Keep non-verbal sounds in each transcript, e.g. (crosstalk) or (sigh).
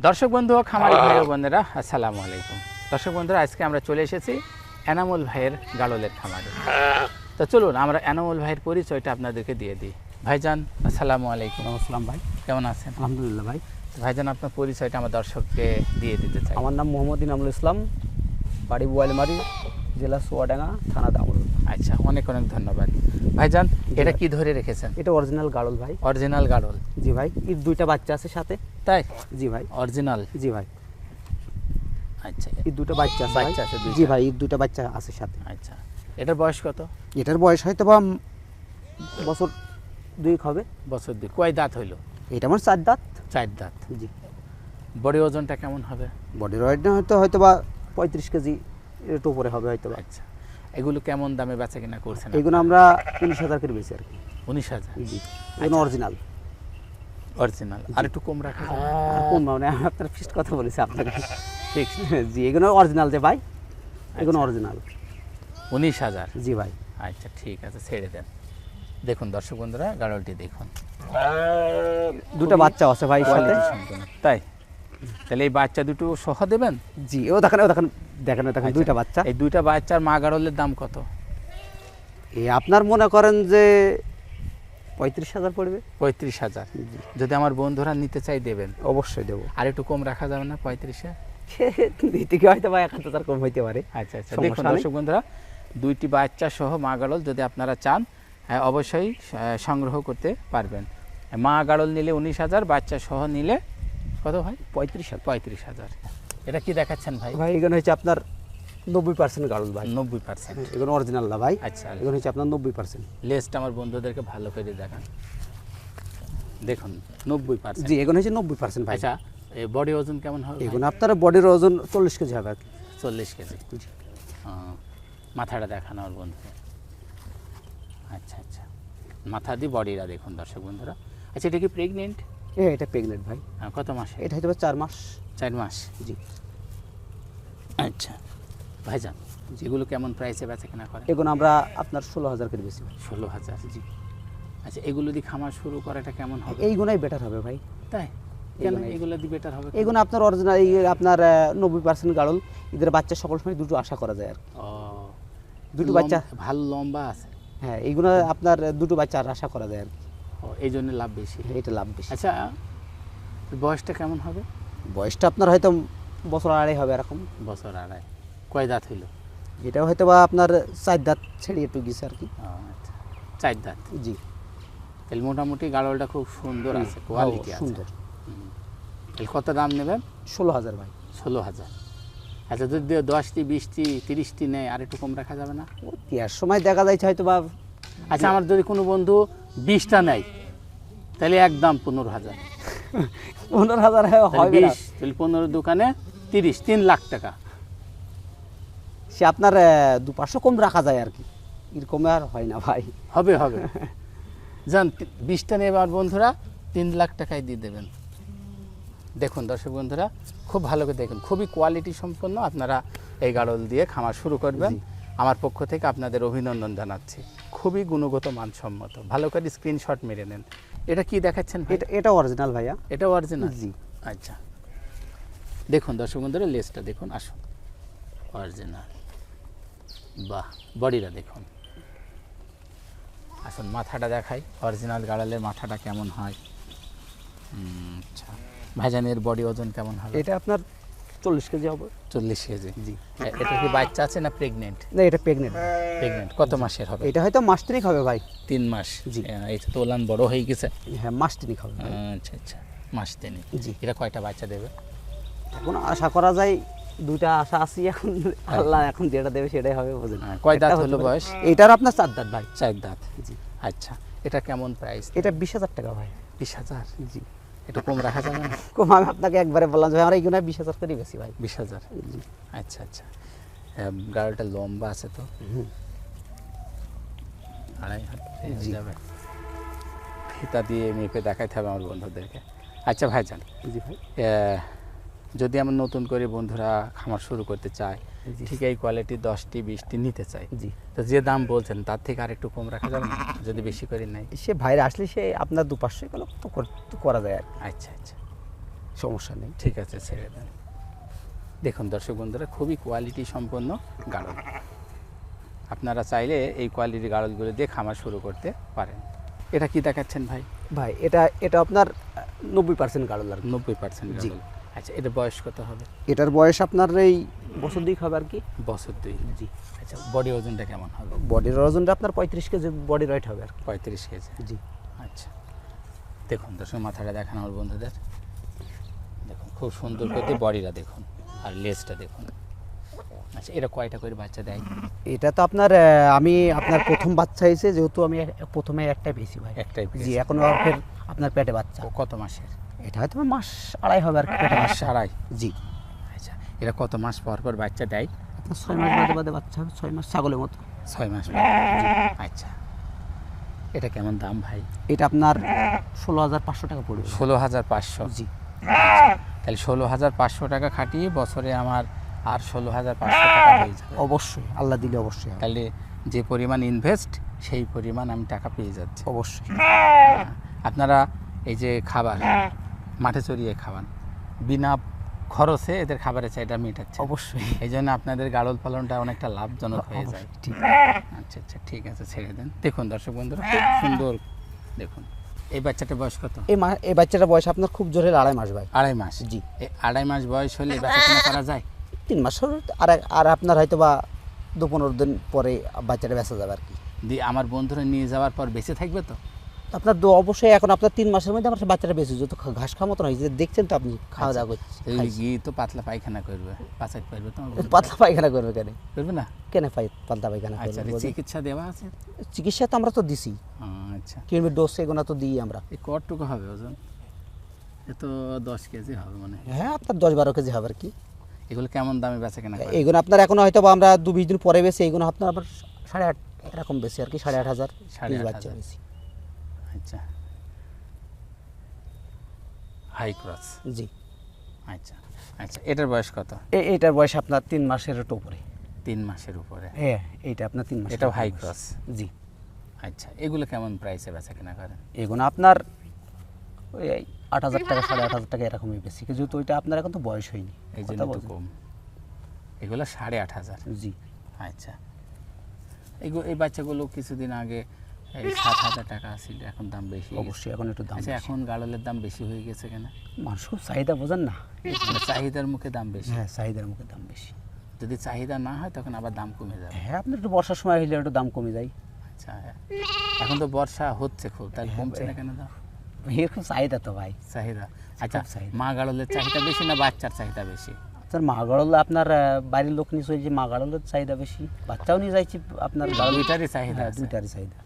দর্শক বন্ধু ও খামারি ভাই ও বোনেরা আসসালামু আলাইকুম। দর্শক বন্ধুরা আজকে আমরা চলে এসেছি এনামুল ভাইয়ের গাড়লের খামারে। তো চলুন আমরা এনামুল ভাইয়ের পরিচয়টা আপনাদেরকে দিয়ে দিই। ভাইজান আসসালামু আলাইকুম। আসসালাম ভাই কেমন আছেন? আলহামদুলিল্লাহ ভাই। ভাইজান আপনার পরিচয়টা আমার দর্শককে দিয়ে দিতে চাই। আমার নাম মোহাম্মদ ইনামুল ইসলাম বাড়ি বোয়ালিমারি জেলা সোয়াডাঙ্গা থানা দামুর আচ্ছা অনেক অনেক ধন্যবাদ। ভাইজান এটা কি ধরে রেখেছেন? এটা অরিজিনাল গাড়ল ভাই। অরিজিনাল গাড়ল। জি ভাই এর দুইটা বাচ্চা আছে সাথে। তাই? জি ভাই। অরিজিনাল? জি ভাই। আচ্ছা। এর দুটো বাচ্চা আছে বাচ্চা আছে। জি ভাই এর দুটো বাচ্চা আছে সাথে। আচ্ছা। এটার বয়স কত? এটার বয়স হয়তো বা বছর দুই হবে। বছর দুই। কয় দাঁত হইল? এটা আমার চার দাঁত। চার দাঁত। জি। বডি ওজনটা কেমন হবে? বডির ওয়েট হয়তো হয়তো বা পঁয়ত্রিশ কেজি একটু উপরে হবে হয়তো আচ্ছা। এগুলো কেমন দামে বেচা কিনা করছেন এগুলো আমরা উনিশ হাজার করে বেশি আর কি। উনিশ হাজার? জি এগুলো অরিজিনাল অরিজিনাল আর একটু কম রাখা কোন মানে আপনার ফিস্ট কথা বলেছি আপনাকে। ঠিক জি এগুলো অরিজিনাল যে ভাই এগুলো অরিজিনাল উনিশ হাজার? জি ভাই। আচ্ছা ঠিক আছে ছেড়ে দেন। দেখুন দর্শক বন্ধুরা গাড়লটি দেখুন। দুটো বাচ্চা আছে ভাই সাথে। তাই? তাহলে এই বাচ্চা দুটো সহ দেবেন? জি ও দেখেন ও দেখেন দেখেন দেখেন আচ্ছা, দুইটা বাচ্চা। এই দুইটা বাচ্চার মা গাড়লের দাম কত? এই আপনার মনে করেন যে পঁয়ত্রিশ হাজার পড়বে? পঁয়ত্রিশ হাজার। যদি আমার বন্ধুরা নিতে চাই দেবেন। অবশ্যই দেবো। আর একটু কম রাখা যাবে না পঁয়ত্রিশে? দিতে কি হয়তো বা এক হাজার কম হইতে পারে। আচ্ছা আচ্ছা। দেখুন দর্শক বন্ধুরা দুইটি বাচ্চা সহ মা গাড়ল যদি আপনারা চান হ্যাঁ, অবশ্যই সংগ্রহ করতে পারবেন। মা গাড়ল নিলে উনিশ হাজার বাচ্চা সহ নিলে কত ভাই? পঁয়ত্রিশ হাজার পঁয়ত্রিশ হাজার। এটা কি দেখাচ্ছেন ভাই? ভাই এগুলো হচ্ছে আপনার নব্বই পার্সেন্ট গাড়ল ভাই। নব্বই পার্সেন্ট এগুলো অরিজিনাল না ভাই। আচ্ছা এগুলো হচ্ছে আপনার নব্বই পার্সেন্ট লেসটা আমার বন্ধুদেরকে ভালো করে দেখান। দেখুন নব্বই পার্সেন্ট জি এগুলো হচ্ছে নব্বই পার্সেন্ট ভাই। আচ্ছা এই বডি ওজন কেমন হবে? এগুলো আপনার বডির ওজন চল্লিশ কেজি হবে। চল্লিশ কেজি। মাথাটা দেখানো আমার বন্ধু আচ্ছা আচ্ছা। মাথা দিয়ে বডিটা দেখুন দর্শক বন্ধুরা। আচ্ছা এটা কি প্রেগনেন্ট এ এটা প্রেগনেন্ট ভাই। কত মাসে? এটা হয়তো চার মাস। চার মাস? জি। আচ্ছা। ভাইজান এগুলো কেমন প্রাইসে বেচা কেনা করে এগুলো আমরা আপনার ষোলো হাজার করে বেশি ষোলো হাজার? জি। আচ্ছা এগুলো দিয়ে খামার শুরু করাটা কেমন হবে? এইগুলাই বেটার হবে ভাই। তাই? কেন এগুলো দিয়ে বেটার হবে? এগুলো আপনার অরিজিনাল আপনার নব্বই পার্সেন্ট গাড়ল। এদের বাচ্চা সকল সময় দুটো আশা করা যায় আর কি। ও। দুটো বাচ্চা ভালো লম্বা আছে। হ্যাঁ এইগুলো আপনার দুটো বাচ্চা আশা করা যায় আর কি। ও এই জন্য লাভ বেশি। এটা লাভ বেশি। আচ্ছা বয়সটা কেমন হবে? বয়সটা আপনার হয়তো বছর আড়াই হবে এরকম। বছর আড়াই। কয় দাঁত হইল? এটা হয়তো বা আপনার চার দাঁত ছেড়ে একটু গেছে আর কি। আচ্ছা। চার দাঁত? জি। তাহলে মোটামুটি গাড়লটা খুব সুন্দর আছে কোয়ালিটি সুন্দর। তাহলে কত দাম নেবেন? ষোলো হাজার ভাই। ষোলো হাজার। আচ্ছা যদি দশটি বিশটি তিরিশটি নেয় আর একটু কম রাখা যাবে না? দেওয়ার সময় দেখা যাচ্ছে হয়তো বা আচ্ছা আমার যদি কোনো বন্ধু বিশটা নেয়। তাহলে একদম পনেরো হাজার। (laughs) পনেরো হাজার বিশ তাহলে পনেরো দোকানে তিরিশ তিন লাখ টাকা। সে আপনার আহ, দু পাঁচশো কম রাখা যায় আর কি। এরকম আর হয় না ভাই। হবে হবে। (laughs) যান বিশটা নেবে আমার বন্ধুরা তিন লাখ টাকায় দিয়ে দেবেন। দেখুন দর্শক বন্ধুরা খুব ভালো করে দেখুন। খুবই কোয়ালিটি সম্পন্ন আপনারা এই গাড়ল দিয়ে খামার শুরু করবেন। আমার পক্ষ থেকে আপনাদের অভিনন্দন জানাচ্ছি। খুবই গুণগত মানসম্মত। ভালো করে স্ক্রিনশট মেরে নেন। এটা কি দেখাচ্ছেন এটা এটা অরিজিনাল ভাইয়া। এটা অরিজিনাল জি। আচ্ছা। দেখুন দর্শক বন্ধুরা লেসটা দেখুন আসুন। অরিজিনাল বাহ বডিটা দেখুন। আসুন মাথাটা দেখাই। অরিজিনাল গাড়ালের মাথাটা কেমন হয়? আচ্ছা। ভাইজানের বডি ওজন কেমন হবে? এটা আপনার চল্লিশ কেজি হবে। চল্লিশ কেজি। জি। এটা কি বাচ্চা আছে না প্রেগনেন্ট না এটা প্রেগনেন্ট প্রেগনেন্ট কত মাসের হবে? এটা হয়তো মাস তিনিক হবে ভাই। তিন মাস। জি। এই তো ওলান বড় হয়ে গেছে। হ্যাঁ মাস তিনিক হবে আচ্ছা আচ্ছা মাস তিনই জি। এটা কয়টা বাচ্চা দেবে? এখন আশা করা যায় দুইটা আশা আছি এখন। আল্লাহ এখন যেটা দেবে সেটাই হবে বোঝেন হ্যাঁ, কয় দাঁত হলো বয়স? এটার আপনার চার দাঁত ভাই। চার দাঁত। জি। আচ্ছা এটা কেমন প্রাইস এটা বিশ হাজার টাকা ভাই। বিশ হাজার? জি। একটু কম রাখা যাবে না? কম আমি আপনাকে একবারে বললাম যে আমরা এইগুলো বিশ হাজার করে বেশি ভাই। বিশ হাজার? আচ্ছা আচ্ছা। গাড়িটা লম্বা আছে তো? আড়াই হাত যাবে। ফিতা দিয়ে মেপে দেখাইতে হবে আমার বন্ধুদেরকে। আচ্ছা ভাইজান। জি ভাই। যদি আমার নতুন করে বন্ধুরা খামার শুরু করতে চায় ঠিক এই কোয়ালিটি দশটি বিশটি নিতে চাই জি। তো যে দাম বলছেন তার থেকে আর একটু কম রাখা যাবে না? যদি বেশি করে নেয়। সে ভাইরা আসলে সে আপনার দু পাঁচশো এগুলো তো কর- যায় আর কি। আচ্ছা আচ্ছা। সমস্যা নেই। ঠিক আছে ছেড়ে দেন। দেখুন দর্শক বন্ধুরা খুবই কোয়ালিটি সম্পন্ন গাড়ল। আপনারা চাইলে এই কোয়ালিটির গাড়লগুলো দিয়ে খামার শুরু করতে পারেন। এটা কি দেখাচ্ছেন ভাই? ভাই এটা এটা আপনার নব্বই পার্সেন্ট গাড়ল আর নব্বই পার্সেন্ট। গাড়ল। আচ্ছা এটা বয়স কত হবে? এটার বয়স আপনার এই বছর দুই হবে আর কি। বছর দুই জি। আচ্ছা বডি ওজনটা কেমন হবে? বডির ওজনটা আপনার পঁয়ত্রিশ কেজি বডি রাইট হবে আর পঁয়ত্রিশ কেজি? জি। আচ্ছা। দেখুন দর্শক মাথাটা দেখান আমার বন্ধুদের। দেখুন খুব সুন্দর করে বডিটা দেখুন আর লেজটা দেখুন। আচ্ছা এটা কয়টা করে বাচ্চা দেয়? এটা তো আপনার আমি আপনার প্রথম বাচ্চা হয়েছে যেহেতু আমি প্রথমে একটাই পেয়েছি ভাই। একটাই জি। এখন ফের আপনার পেটে বাচ্চা। কত মাসের? এটা হয়তো মাস আড়াই হবে আর কি। মাস আড়াই। জি। আচ্ছা এটা কত মাস পর পর বাচ্চা দেয়? আপনার ছয় মাস বাদে বাদে বাচ্চা হবে ছয় মাস ছাগলের মতো। ছয় মাস আচ্ছা এটা কেমন দাম ভাই? এটা আপনার ষোলো হাজার পাঁচশো টাকা পড়বে। ষোলো হাজার পাঁচশো। জি। তাহলে ষোলো হাজার পাঁচশো টাকা খাটিয়ে বছরে আমার আর ষোলো হাজার পাঁচশো টাকা হয়ে যাবে। অবশ্যই আল্লাহ দিলে অবশ্যই তাহলে যে পরিমাণ ইনভেস্ট সেই পরিমাণ আমি টাকা পেয়ে যাচ্ছি। অবশ্যই। আপনারা এই যে খাবার মাঠে চড়িয়ে খাওয়ান। বিনা খরচে এদের খাবারের চাহিদা মেটাচ্ছে। অবশ্যই। এই জন্য আপনাদের গাড়ল পালনটা অনেকটা লাভজনক হয়ে যায়। ঠিক। আচ্ছা আচ্ছা ঠিক আছে ছেড়ে দেন। দেখুন দর্শক বন্ধুরা খুব সুন্দর। দেখুন এই বাচ্চাটা বয়স কত? এই মা এই বাচ্চাটা বয়স আপনার খুব জোরে আড়াই মাস ভাই। আড়াই মাস? জি। আড়াই মাস বয়স হলে বাচ্চা করা যায়? তিন মাস আর আর আপনার হয়তো বা দু পনেরো দিন পরে বাচ্চাটা বেঁচে যাবে আর কি। দিয়ে আমার বন্ধুরা নিয়ে যাওয়ার পর বেঁচে থাকবে তো? আপনার অবশ্যই এখন আপনার তিন মাসের মধ্যে আমার বাচ্চাটা বেঁচে যত ঘাস খাওয়া মতন হয়েছে দেখছেন তো আপনি খাওয়া দাওয়া করছে এই গিয়ে তো পাতলা পায়খানা করবে পাচাইতে পারবে তো পাতলা পায়খানা করবে কেন? করবে না? কেন পাই পাতলা পায়খানা আচ্ছা করবে চিকিৎসা দেওয়া আছে? চিকিৎসা তো আমরা তো দিছি। আচ্ছা। কিনবে ডোজ এগুলো তো দিই আমরা। কটটুকু হবে ওজন? এ তো দশ কেজি হবে মানে হ্যাঁ। আপনার দশ বারো কেজি হবে আর কি। এগুলো কেমন দামে বেচা কেনা করে? এইগুলো আপনার এখন হয়তো আমরা দু বিশ দিন পরে বেশি এইগুলো আপনার আবার সাড়ে আট এরকম বেশি আর কি সাড়ে আট হাজার সাড়ে আট হাজার। বেশি। আচ্ছা। হাই ক্রস জি। আচ্ছা আচ্ছা এটার বয়স কত? এ- এইটার বয়স আপনার তিন মাসের একটু উপরে। তিন মাসের উপরে? হ্যাঁ এইটা আপনার তিন মাস এটাও হাই ক্রস জি। আচ্ছা এগুলো কেমন প্রাইসে বেচা কেনা করেন? এগুলো আপনার ওই আট হাজার টাকা সাড়ে আট হাজার টাকা এরকমই বেশি। যেহেতু ওইটা আপনার এখন তো বয়স হয়নি এই জন্য তো কম। এগুলো সাড়ে আট হাজার। জি। আচ্ছা। এই বাচ্চাগুলো কিছুদিন আগে (laughs) সাত হাজার টাকা ছিল এখন দাম বেশি অবশ্যই এখন একটু দাম আচ্ছা এখন গাড়লের দাম বেশি হয়ে গেছে কেন? মানুষ খুব চাহিদা বোঝেন না। মানে চাহিদার মুখে দাম বেশি। হ্যাঁ চাহিদার মুখে দাম বেশি। যদি চাহিদা না হয় তখন আবার দাম কমে যাবে। হ্যাঁ আপনার একটু বর্ষার সময় হলে একটু দাম কমে যায়। আচ্ছা এখন তো বর্ষা হচ্ছে খুব তাহলে হ্যাঁ, কমছে না কেন দাম? এর খুব চাহিদা তো ভাই। চাহিদা। আচ্ছা। মা গাড়লের চাহিদা বেশি না বাচ্চার চাহিদা বেশি? আপনার মা গাড়ল আপনার বাড়ির লোক নিয়ে চলছে মা গাড়লের চাহিদা বেশি বাচ্চাও নিয়ে যাইছি আপনার দুইটারই চাহিদা হ্যাঁ দুইটারই চাহিদা।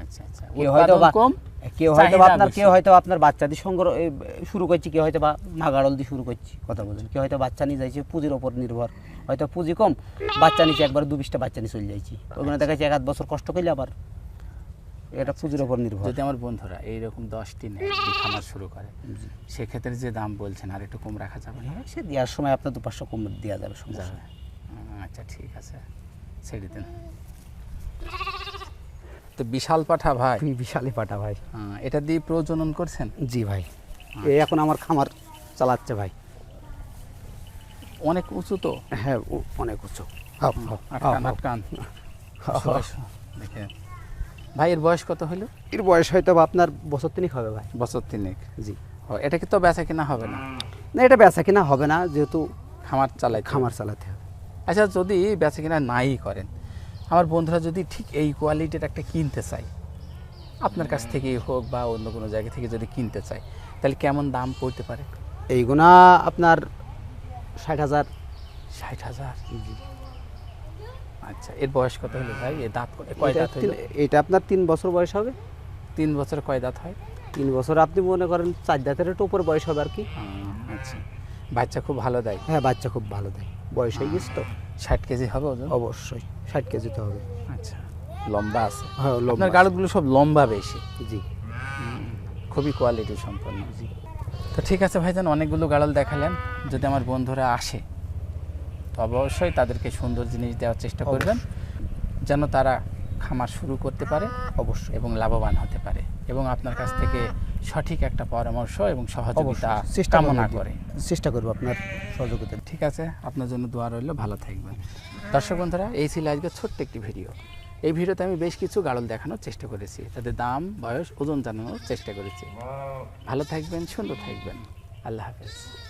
আচ্ছা আচ্ছা। কেউ হয়তো কম কেউ হয়তো আপনার কেউ হয়তো আপনার বাচ্চা দিয়ে সংগ্রহ শুরু করছি কেউ হয়তো বা দিয়ে শুরু করছি কথা বলছেন। কেউ হয়তো বাচ্চা নিয়ে যাইছে পুঁজির ওপর নির্ভর। হয়তো পুঁজি কম বাচ্চা নিচে একবার দু বিশটা বাচ্চা নিয়ে চলে যাইছি। ওখানে দেখা যাচ্ছে এক আধ বছর কষ্ট করলে আবার এটা পুঁজির ওপর নির্ভর। যদি আমার বন্ধুরা এইরকম দশটি নেয় খামার শুরু করে সেক্ষেত্রে যে দাম বলছেন আর একটু কম রাখা যাবে না? হ্যাঁ, সে দেওয়ার সময় আপনার দু পাঁচশো কম দেওয়া যাবে সমস্যা আচ্ছা ঠিক আছে। ছেড়ে দিন। তো বিশাল পাঠা ভাই। বিশালই পাটা ভাই। আহ, এটা দিয়ে প্রজনন করছেন? জি ভাই। এই এখন আমার খামার চালাচ্ছে ভাই। অনেক উঁচু তো? হ্যাঁ অনেক উঁচু। আটকান আটকান দেখে। ভাই এর বয়স কত হলো এর বয়স হয়তো আপনার বছর তিনিক হবে ভাই। বছর তিনেক। জি। এটা কি তো বেচা কিনা হবে না? না এটা বেচা কিনা হবে না যেহেতু খামার চালাই খামার চালাতে হবে। আচ্ছা যদি বেচা কিনা নাই করেন আমার বন্ধুরা যদি ঠিক এই কোয়ালিটির একটা কিনতে চাই আপনার কাছ থেকেই হোক বা অন্য কোনো জায়গা থেকে যদি কিনতে চাই তাহলে কেমন দাম পড়তে পারে? এইগুনা আপনার ষাট হাজার। ষাট হাজার? আচ্ছা এর বয়স কত হলো ভাই? এ দাঁত কয় দাঁত হলো? এটা আপনার তিন বছর বয়স হবে। তিন বছর কয় দাঁত হয়? তিন বছর আপনি মনে করেন চার দাঁতের একটু উপর বয়স হবে আর কি। আচ্ছা। বাচ্চা খুব ভালো দেয়? হ্যাঁ বাচ্চা খুব ভালো দেয়। বয়স হয়ে গেছে তো। ষাট কেজি হবে ওজন? অবশ্যই ষাট কেজি তো হবে। আচ্ছা। লম্বা আছে। হ্যাঁ আপনার গাড়গুলো সব লম্বা বেশি। জি। খুবই কোয়ালিটি সম্পন্ন। জি। তো ঠিক আছে ভাইজান অনেকগুলো গাড়ল দেখালেন। যদি আমার বন্ধুরা আসে তো অবশ্যই তাদেরকে সুন্দর জিনিস দেওয়ার চেষ্টা করবেন। যেন তারা খামার শুরু করতে পারে অবশ্যই। এবং লাভবান হতে পারে। এবং আপনার কাছ থেকে সঠিক একটা পরামর্শ এবং সহযোগিতা কামনা করে। চেষ্টা করব আপনার সহযোগিতা ঠিক আছে আপনার জন্য দোয়া রইল ভালো থাকবেন। দর্শক বন্ধুরা এই ছিল আজকে ছোট্ট একটি ভিডিও। এই ভিডিওতে আমি বেশ কিছু গাড়ল দেখানোর চেষ্টা করেছি তাদের দাম বয়স ওজন জানানোর চেষ্টা করেছি। ভালো থাকবেন সুন্দর থাকবেন। আল্লাহ হাফেজ।